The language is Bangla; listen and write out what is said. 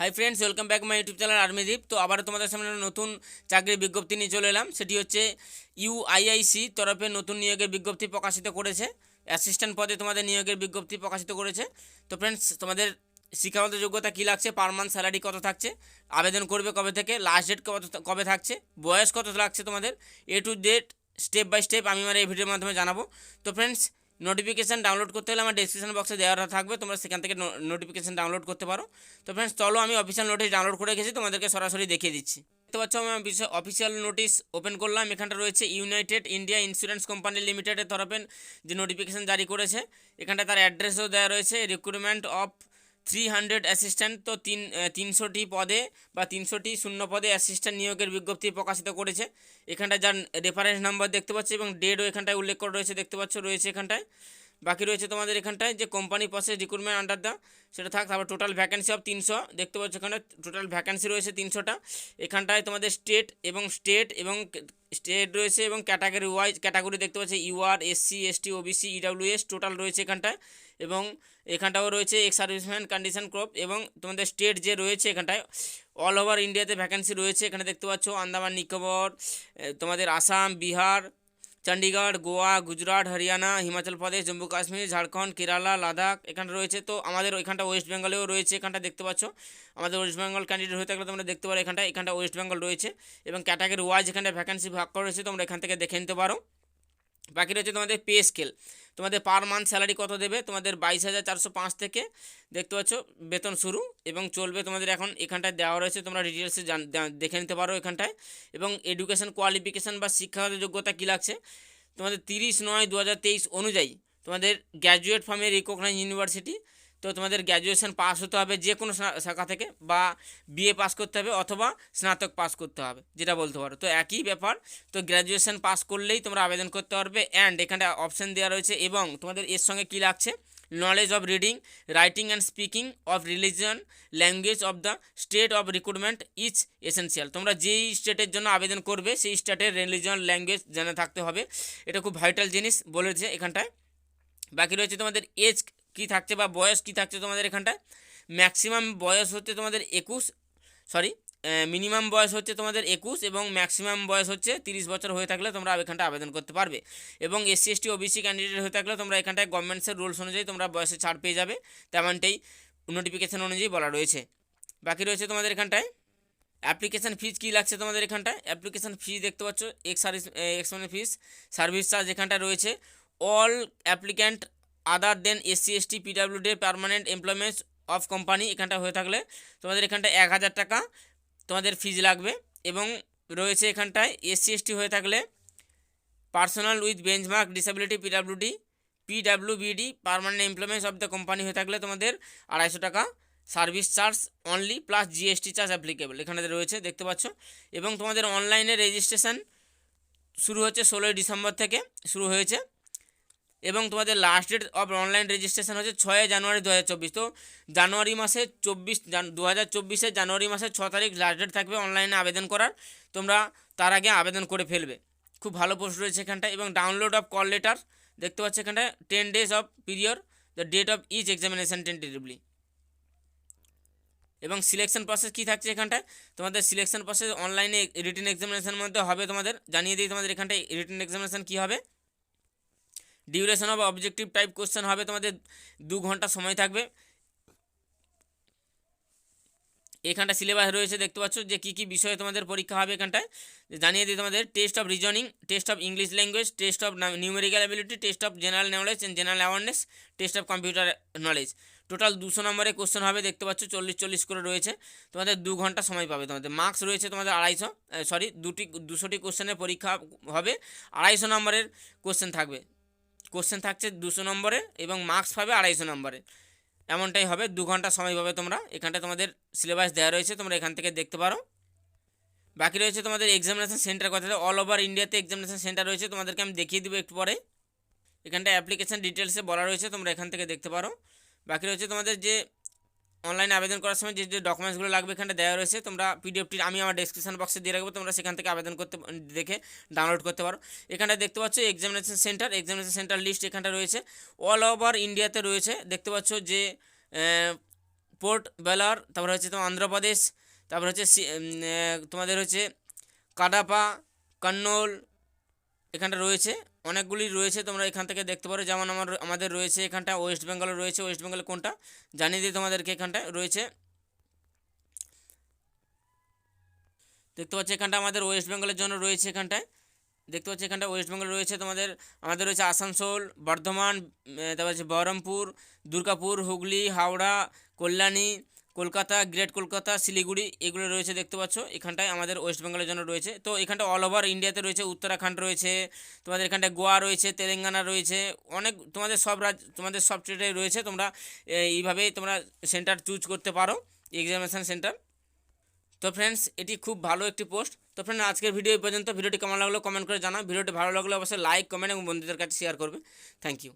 Hi friends welcome back my YouTube channel আর্মিদীপ তো আবার তোমাদের সামনে নতুন চাকরির বিজ্ঞপ্তি নিয়ে চলে এলাম। সেটি হচ্ছে ইউআইআইসি তরফে নতুন নিয়োগের বিজ্ঞপ্তি প্রকাশিত করেছে। অ্যাসিস্ট্যান্ট পদে তোমাদের নিয়োগের বিজ্ঞপ্তি প্রকাশিত করেছে। তো ফ্রেন্ডস তোমাদের শিক্ষাগত যোগ্যতা কী লাগছে? পার মান্থ স্যালারি কত থাকছে? আবেদন করবে কবে থেকে? লাস্ট ডেট কত কবে থাকছে? বয়স কত লাগছে তোমাদের? Up to date step by step আমি আমার এই ভিডিওর মাধ্যমে জানাব। তো ফ্রেন্ডস নোটিফিকেশান ডাউনলোড করতে হলে আমার ডিসক্রিপশন বক্সে দেওয়া থাকবে, তোমরা সেখান থেকে নোটিফিকেশান ডাউনলোড করতে পারো। তো ফ্রেন্ডস চলো আমি অফিসিয়াল নোটিশ ডাউনলোড করে রেখেছি, তোমাদেরকে সরাসরি দেখিয়ে দিচ্ছি। দেখতে পাচ্ছ, আমি অফিসিয়াল নোটিশ ওপেন করলাম, এখানটা রয়েছে ইউনাইটেড ইন্ডিয়া ইন্স্যুরেন্স কোম্পানি লিমিটেডের তরফে যে নোটিফিকেশান জারি করেছে এখানটা তার অ্যাড্রেসও দেওয়া রয়েছে recruitment of three hundred assistant তো তিন তিনশোটি পদে বা তিনশোটি শূন্য পদে অ্যাসিস্ট্যান্ট নিয়োগের বিজ্ঞপ্তি প্রকাশিত করেছে। এখানটায় যার রেফারেন্স নাম্বার দেখতে পাচ্ছি এবং ডেটও এখানটায় উল্লেখ করা রয়েছে, দেখতে পাচ্ছ রয়েছে এখানটায়। বাকি রয়েছে তোমাদের এখানটায়, যে company process recruitment under the সেটা থাক, তারপর টোটাল ভ্যাকেন্সি অফ তিনশো, দেখতে পাচ্ছ এখানে টোটাল ভ্যাকেন্সি রয়েছে তিনশোটা। এখানটায় তোমাদের স্টেট এবং স্টেট এবং স্টেট রয়েছে এবং ক্যাটাগরি ওয়াইজ ক্যাটাগরি দেখতে পাচ্ছি UR SC ST OBC EWS total রয়েছে এখানটায়। এবং এখানটাও রয়েছে এক্স সার্ভিসম্যান কন্ডিশন ক্রপ এবং তোমাদের স্টেট যে রয়েছে এখানটায় অল ওভার ইন্ডিয়াতে ভ্যাকেন্সি রয়েছে। এখানে দেখতে পাচ্ছ, আন্দামান, নিকোবর তোমাদের আসাম, বিহার চণ্ডীগড়, গোয়া, গুজরাট, হরিয়ানা, হিমাচল প্রদেশ, জম্মু কাশ্মীর, ঝাড়খণ্ড, কেরালা, লাদাখ এখানে রয়েছে। তো আমাদের ওইখানটা ওয়েস্ট বেঙ্গলেও রয়েছে এখানটা দেখতে পাচ্ছ। আমাদের ওয়েস্ট বেঙ্গল ক্যান্ডিডেট হয়ে থাকলে তোমরা দেখতে পারো এখানটা এখানটা ওয়েস্ট বেঙ্গল রয়েছে এবং ক্যাটাগরি ওয়াইজ এখানটা ভ্যাকেন্সি ভাগ করা রয়েছে তোমরা এখান থেকে দেখে নিতে পারো। বাকি রয়েছে তোমাদের পে স্কেল তোমাদের পার মান্থ স্যালারি কত দেবে? তোমাদের বাইশ হাজার চারশো পাঁচ থেকে দেখতে পাচ্ছ, বেতন শুরু এবং চলবে তোমাদের এখন এখানটায় দেওয়া রয়েছে, তোমরা ডিটেলসে দেখে নিতে পারো এখানটায়। এবং এডুকেশন কোয়ালিফিকেশান বা শিক্ষাগত যোগ্যতা কী লাগছে? তোমাদের তিরিশ নয় দু অনুযায়ী তোমাদের গ্র্যাজুয়েট ফর্মে রিকগনাইজ ইউনিভার্সিটি তো তোমাদের গ্র্যাজুয়েশন পাস হতে হবে যে কোনো শাখা থেকে বা বিএ পাস করতে হবে অথবা স্নাতক পাস করতে হবে, যেটা বলতে পারো। তো একই ব্যাপার, তো গ্র্যাজুয়েশন পাস করলেই তোমরা আবেদন করতে পারবে অ্যান্ড এখানে অপশান দেওয়া রয়েছে এবং তোমাদের এর সঙ্গে কী লাগছে? Knowledge of reading writing and speaking of religion language of the state of recruitment is essential তোমরা যেই স্টেটের জন্য আবেদন করবে, সেই স্টেটের রিলিজিয়ন ল্যাঙ্গুয়েজ জানা থাকতে হবে। এটা খুব ভাইটাল জিনিস বলেছে এখানটায়। বাকি রয়েছে তোমাদের এজ কী থাকছে বা বয়স কী থাকছে তোমাদের এখানটায়? ম্যাক্সিমাম বয়স হচ্ছে তোমাদের একুশ সরি মিনিমাম বয়স হচ্ছে তোমাদের একুশ এবং ম্যাক্সিমাম বয়স হচ্ছে তিরিশ বছর হয়ে থাকলে তোমরা এখানটা আবেদন করতে পারবে। এবং এসসি এসটি ওবিসি ক্যান্ডিডেট হয়ে থাকলে তোমরা এখানটায় গভর্নমেন্টসের রুলস অনুযায়ী তোমরা বয়সে ছাড় পেয়ে যাবে। তেমনটাই নোটিফিকেশান অনুযায়ী বলা রয়েছে। বাকি রয়েছে তোমাদের এখানটায়? অ্যাপ্লিকেশান ফিজ কী লাগছে তোমাদের এখানটায়? অ্যাপ্লিকেশান ফি দেখতে পাচ্ছ এক্স সার্ভিস এক্স মানে সার্ভিস চার্জ এখানটায় রয়েছে। All applicant other than SC ST PWD permanent employments of company এখানটা হয়ে থাকলে তোমাদের এখানটা এক হাজার টাকা তোমাদের ফিজ লাগবে এবং রয়েছে এখানটায় এসসি এসটি হয়ে থাকলে personal with benchmark disability PWD PWBD permanent employments of the company হয়ে থাকলে তোমাদের আড়াইশো টাকা service charge only plus GST charge applicable এখানে রয়েছে, দেখতে পাচ্ছ। এবং তোমাদের অনলাইনে রেজিস্ট্রেশন শুরু হচ্ছে ষোলোই ডিসেম্বর থেকে শুরু হয়েছে। এবং তোমাদের last date of online registration হচ্ছে ছয় জানুয়ারি দু হাজার চব্বিশ। তো জানুয়ারি মাসে চব্বিশ দু হাজার চব্বিশে জানুয়ারি মাসের ছ তারিখ লাস্ট ডেট থাকবে অনলাইনে আবেদন করার। তোমরা তার আগে আবেদন করে ফেলবে। খুব ভালো পোস্ট রয়েছে এখানটায় এবং ডাউনলোড অফ কল লেটার দেখতে পাচ্ছি এখানটায় ten days of period the date of each examination tentatively এবং সিলেকশন প্রসেস কী থাকছে এখানটায়? তোমাদের সিলেকশন প্রসেস অনলাইনে রিটেন এক্সামিনেশনের মধ্যে হবে তোমাদের, জানিয়ে দিই তোমাদের এখানটায় রিটেন এক্সামিনেশান কী হবে। Duration of objective type question হবে তোমাদের দু ঘণ্টা সময় থাকবে। এখানটা সিলেবাস রয়েছে, দেখতে পাচ্ছ যে কী কী বিষয়ে তোমাদের পরীক্ষা হবে এখানটায়। জানিয়ে দিই তোমাদের test of reasoning test of English language test of numerical ability test of general knowledge and general awareness test of computer knowledge total দুশো নম্বরে কোশ্চেন হবে, দেখতে পাচ্ছ চল্লিশ চল্লিশ করে রয়েছে। তোমাদের দু ঘণ্টা সময় পাবে তোমাদের। মার্কস রয়েছে তোমাদের আড়াইশো সরি দুটি, দুশোটি কোশ্চেনের পরীক্ষা হবে। আড়াইশো নম্বরের কোশ্চেন থাকবে। কোশ্চেন থাকছে দুশো নম্বরে এবং মার্কস পাবে আড়াইশো নম্বরে। এমনটাই হবে, দু ঘণ্টা সময় পাবে তোমরা। এখানটা তোমাদের সিলেবাস দেওয়া রয়েছে, তোমরা এখান থেকে দেখতে পারো। বাকি রয়েছে তোমাদের এক্সামিনেশন সেন্টার কথা অল ওভার ইন্ডিয়াতে এক্সামিনেশন সেন্টার রয়েছে, তোমাদেরকে আমি দেখিয়ে দেবো একটু পরে। এখানটা অ্যাপ্লিকেশান ডিটেলসে বলা রয়েছে, তোমরা এখান থেকে দেখতে পারো। বাকি রয়েছে তোমাদের যে অনলাইনে আবেদন করার সময় যে যে ডকুমেন্টসগুলো লাগবে এখানে দেওয়া রয়েছে, তোমরা পিডিএফটি আমি আমার ডেসক্রিপশন বক্সে দিয়ে রাখব, তোমরা সেখান থেকে আবেদন করতে, দেখে ডাউনলোড করতে পারো। এখানে দেখতে পাচ্ছ examination centre examination centre list এখানটা রয়েছে। অল ওভার ইন্ডিয়াতে রয়েছে, দেখতে পাচ্ছ যে পোর্ট বেলার তারপরে হচ্ছে তোমার অন্ধ্রপ্রদেশ তারপরে হচ্ছে তোমাদের হচ্ছে কাডাপা কন্নৌল এখানটা রয়েছে। অনেকগুলি রয়েছে, তোমরা এখান থেকে দেখতে পারো। যেমন আমার আমাদের রয়েছে এখানটা, ওয়েস্ট বেঙ্গলে রয়েছে। ওয়েস্ট বেঙ্গলে কোনটা? জানিয়ে দিই তোমাদেরকে এখানটায় রয়েছে। দেখতে পাচ্ছি এখানটা আমাদের ওয়েস্ট বেঙ্গলের জন্য রয়েছে এখানটায়। দেখতে পাচ্ছি এখানটা ওয়েস্ট বেঙ্গল রয়েছে তোমাদের, আমাদের রয়েছে আসানসোল, বর্ধমান তারপর হচ্ছে বহরমপুর, দুর্গাপুর, হুগলি, হাওড়া, কল্যাণী কলকাতা, গ্রেট কলকাতা, শিলিগুড়ি এগুলো রয়েছে দেখতে পাচ্ছ। এখানটায় আমাদের ওয়েস্ট বেঙ্গলের জন্য রয়েছে। তো এখানটা অল ওভার ইন্ডিয়াতে রয়েছে, উত্তরাখণ্ড রয়েছে, তোমাদের এখানটায় গোয়া রয়েছে, তেলেঙ্গানা রয়েছে, অনেক তোমাদের সব রাজ্য তোমাদের সব স্টেটে রয়েছে। তোমরা এইভাবেই তোমরা সেন্টার চুজ করতে পারো এক্সামিনেশান সেন্টার তো ফ্রেন্ডস এটি খুব ভালো একটি পোস্ট তো ফ্রেন্ড আজকের ভিডিও এই পর্যন্ত। ভিডিওটি কেমন লাগল কমেন্ট করে জানাও। ভিডিওটি ভালো লাগলে অবশ্যই লাইক কমেন্ট এবং বন্ধুদের কাছে শেয়ার করবে। Thank you